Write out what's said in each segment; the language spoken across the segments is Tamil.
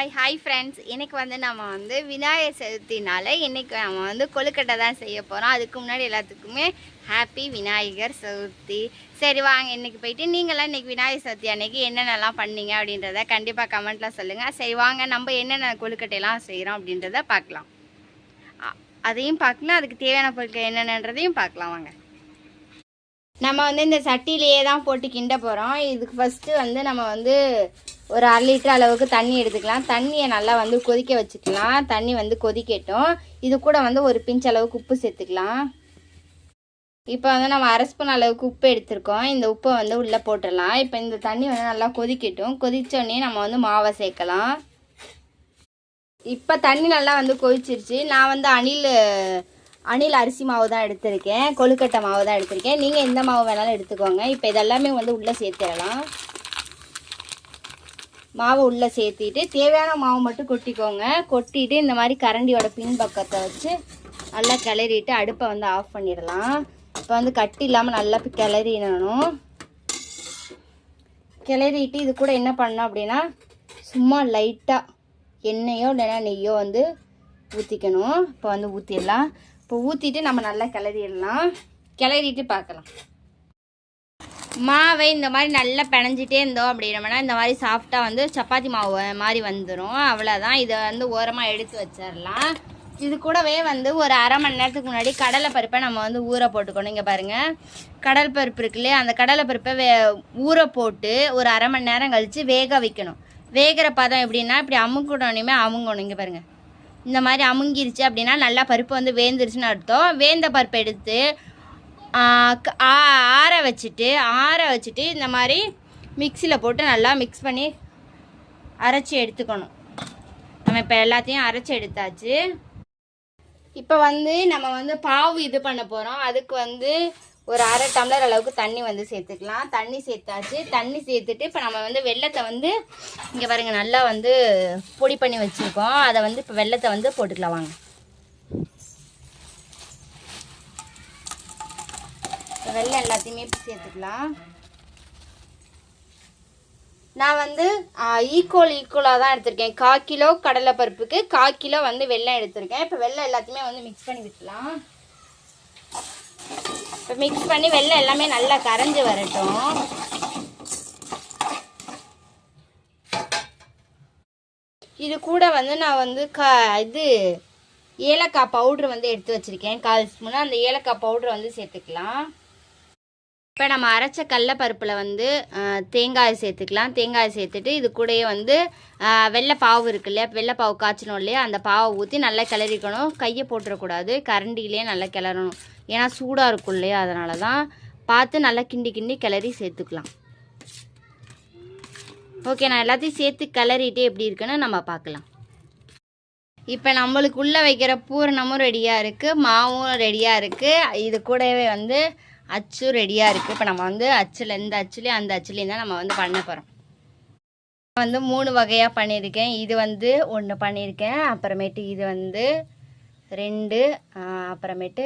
ஹாய் ஹாய் ஃப்ரெண்ட்ஸ் இன்றைக்கி வந்து நம்ம வந்து விநாயகர் சதுர்த்தினால இன்றைக்கி நம்ம வந்து கொழுக்கட்டை தான் செய்ய போகிறோம் அதுக்கு முன்னாடி எல்லாத்துக்குமே ஹாப்பி விநாயகர் சதுர்த்தி. சரி வாங்க இன்றைக்கி போயிட்டு நீங்களாம் இன்றைக்கி விநாயகர் சதுர்த்தி அன்னைக்கு என்னென்னலாம் பண்ணீங்க அப்படின்றத கண்டிப்பாக கமெண்ட்டில் சொல்லுங்கள் சரி வாங்க நம்ம என்னென்ன கொழுக்கட்டையெல்லாம் செய்கிறோம் அப்படின்றத பார்க்கலாம். அதையும் பார்க்கலாம். அதுக்கு தேவையான பொருட்கள் என்னென்னன்றதையும் பார்க்கலாம். வாங்க. நம்ம வந்து இந்த சட்டிலேயே தான் போட்டு கிண்ட போகிறோம் இதுக்கு ஃபஸ்ட்டு வந்து நம்ம வந்து ஒரு அரை லிட்டர் அளவுக்கு தண்ணி எடுத்துக்கலாம். தண்ணியை நல்லா வந்து கொதிக்க வச்சுக்கலாம். தண்ணி வந்து கொதிக்கட்டும். இது கூட வந்து ஒரு பிஞ்ச் அளவுக்கு உப்பு சேர்த்துக்கலாம். இப்போ வந்து நம்ம அரை ஸ்பூன் அளவுக்கு உப்பு எடுத்திருக்கோம். இந்த உப்பை வந்து உள்ளே போட்டுடலாம். இப்போ இந்த தண்ணி வந்து நல்லா கொதிக்கட்டும். கொதித்தோடனே நம்ம வந்து மாவை சேர்க்கலாம். இப்போ தண்ணி நல்லா வந்து கொதிச்சிருச்சு. நான் வந்து அணில் அணில் அரிசி மாவு தான் எடுத்திருக்கேன். கொழுக்கட்டை மாவு தான் எடுத்திருக்கேன். நீங்கள் எந்த மாவு வேணாலும் எடுத்துக்கோங்க. இப்போ இதெல்லாமே வந்து உள்ளே சேர்த்துடலாம். மாவு உள்ளே சேர்த்திட்டு தேவையான மாவு மட்டும் கொட்டிக்கோங்க. கொட்டிட்டு இந்த மாதிரி கரண்டியோட பின்பக்கத்தை வச்சு நல்லா கிளறிட்டு அடுப்பை வந்து ஆஃப் பண்ணிடலாம். இப்போ வந்து கட்டி இல்லாமல் நல்லா கிளறிடணும். கிளறிட்டு இது கூட என்ன பண்ணோம் அப்படின்னா சும்மா லைட்டாக எண்ணெயோ இல்லைன்னா நெய்யோ வந்து ஊற்றிக்கணும் இப்போ வந்து ஊற்றிடலாம் இப்போ ஊற்றிட்டு நம்ம நல்லா கிளறிடலாம். கிளறிட்டு பார்க்கலாம். மாவை இந்த மாதிரி நல்லா பிணைஞ்சிட்டே இருந்தோம் அப்படின்னோம்னா இந்த மாதிரி சாஃப்டாக வந்து சப்பாத்தி மாவு மாதிரி வந்துடும் அவ்வளோதான் இதை வந்து ஓரமாக எடுத்து வச்சிடலாம். இது கூடவே வந்து ஒரு அரை மணி நேரத்துக்கு முன்னாடி கடலை பருப்பை நம்ம வந்து ஊற போட்டுக்கணும். இங்கே பாருங்கள் கடல் பருப்பு இருக்குல்லையே அந்த கடலை பருப்பை வே ஊற போட்டு ஒரு அரை மணி நேரம் கழித்து வேக வைக்கணும். வேகிற பதம் எப்படின்னா இப்படி அமுக்கணுமே அமுங்கணும். இங்கே பாருங்கள் இந்த மாதிரி அமுங்கிருச்சு அப்படின்னா நல்லா பருப்பு வந்து வேந்துருச்சுன்னு அர்த்தம். வேந்த பருப்பு எடுத்து ஆ, ஆற வச்சுட்டு ஆற வச்சுட்டு இந்த மாதிரி மிக்சியில் போட்டு நல்லா மிக்ஸ் பண்ணி அரைச்சி எடுத்துக்கணும். நம்ம இப்போ எல்லாத்தையும் அரைச்சி எடுத்தாச்சு. இப்போ வந்து நம்ம வந்து பாவு இது பண்ண போகிறோம் அதுக்கு வந்து ஒரு அரை டம்ளர் அளவுக்கு தண்ணி வந்து சேர்த்துக்கலாம். தண்ணி சேர்த்தாச்சு. தண்ணி சேர்த்துட்டு இப்போ நம்ம வந்து வெள்ளத்தை வந்து இங்கே பாருங்க நல்லா வந்து பொடி பண்ணி வச்சுருக்கோம். அதை வந்து இப்போ வெள்ளத்தை வந்து போட்டுக்கலாம் வாங்க. வெள்ளம் எல்லாத்தையுமே இப்போ சேர்த்துக்கலாம். நான் வந்து ஈக்குவல் ஈக்குவலாக தான் எடுத்திருக்கேன். கால் கிலோ கடலை பருப்புக்கு கால் கிலோ வந்து வெள்ளம் எடுத்திருக்கேன். இப்போ வெள்ளம் எல்லாத்தையுமே வந்து மிக்ஸ் பண்ணி விட்டுலாம் இப்போ மிக்ஸ் பண்ணி வெல்லம் எல்லாமே நல்லா கரைஞ்சி வரட்டும். இது கூட வந்து நான் வந்து க இது ஏலக்காய் பவுட்ரு வந்து எடுத்து வச்சுருக்கேன். கால் ஸ்பூன் அந்த ஏலக்காய் பவுட்ரு வந்து சேர்த்துக்கலாம். இப்போ நம்ம அரைச்ச கடலப்பருப்பில் வந்து தேங்காய் சேர்த்துக்கலாம். தேங்காய் சேர்த்துட்டு இது கூடயே வந்து வெள்ளை பாவு இருக்கு இல்லையா? வெள்ளை பாவு காய்ச்சணும் இல்லையா? அந்த பாவை ஊற்றி நல்லா கிளறிக்கணும். கையை போட்டுறக்கூடாது. கரண்டிலே நல்லா கிளறணும். ஏன்னா சூடாக இருக்கும் இல்லையா? அதனால தான் பார்த்து நல்லா கிண்டி கிண்டி கிளறி சேர்த்துக்கலாம். ஓகே நான் எல்லாத்தையும் சேர்த்து கிளறிட்டு எப்படி இருக்குன்னு நம்ம பார்க்கலாம். இப்போ நம்மளுக்கு உள்ளே வைக்கிற பூரணமும் ரெடியாக இருக்குது மாவும் ரெடியாக இருக்குது இது கூடவே வந்து அச்சும் ரெடியாக இருக்குது இப்போ நம்ம வந்து அச்சில் இந்த அச்சுலேயும் அந்த அச்சுலேயும் தான் நம்ம வந்து பண்ண போகிறோம் வந்து மூணு வகையாக பண்ணியிருக்கேன். இது வந்து ஒன்று பண்ணியிருக்கேன். அப்புறமேட்டு இது வந்து ரெண்டு அப்புறமேட்டு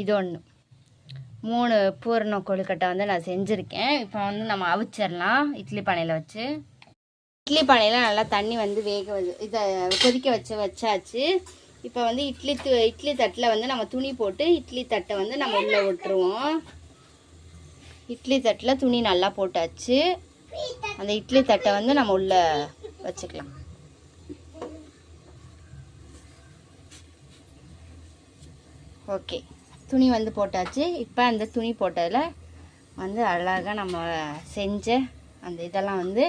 இது ஒன்று மூணு பூரண கொழுக்கட்டை வந்து நான் செஞ்சுருக்கேன். இப்போ வந்து நம்ம அவிச்சிடலாம் இட்லி பானையில் வச்சு. இட்லி பானையில் நல்லா தண்ணி வந்து வேக வச்சு இதை கொதிக்க வச்சு வச்சாச்சு. இப்போ வந்து இட்லி து இட்லி தட்டில் வந்து நம்ம துணி போட்டு இட்லி தட்டை வந்து நம்ம உள்ளே விட்டுருவோம். இட்லி தட்டில் துணி நல்லா போட்டாச்சு. அந்த இட்லி தட்டை வந்து நம்ம உள்ளே வச்சுக்கலாம். ஓகே. துணி வந்து போட்டாச்சு. இப்போ அந்த துணி போட்டதில் வந்து அழகாக நம்ம செஞ்ச அந்த இதெல்லாம் வந்து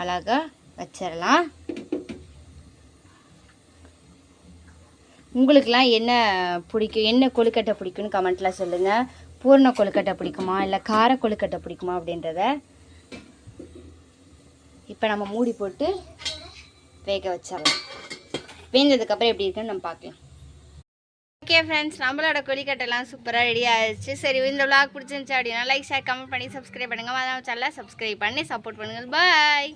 அழகாக வச்சிடலாம் உங்களுக்கெலாம் என்ன பிடிக்கும்? என்ன கொழுக்கட்டை பிடிக்கும்னு கமெண்ட்டில் சொல்லுங்கள் பூர்ண கொழுக்கட்டை பிடிக்குமா? இல்லை கார கொழுக்கட்டை பிடிக்குமா அப்படின்றத இப்போ நம்ம மூடி போட்டு வேக வச்சிடலாம். வேந்ததுக்கப்புறம் எப்படி இருக்குன்னு நம்ம பார்க்கலாம். ஓகே ஃப்ரெண்ட்ஸ் நம்மளோட கொலிக்கட்டெல்லாம் சூப்பராக ரெடி ஆயிடுச்சு சரி இந்த விளாக் பிடிச்சிருந்துச்சு அப்படின்னா லைக் ஷேர் கமெண்ட் பண்ணி சப்ஸ்கிரைப் பண்ணுங்கள் சேனலை சப்ஸ்கிரைப் பண்ணி சப்போர்ட் பண்ணுங்கள் பாய்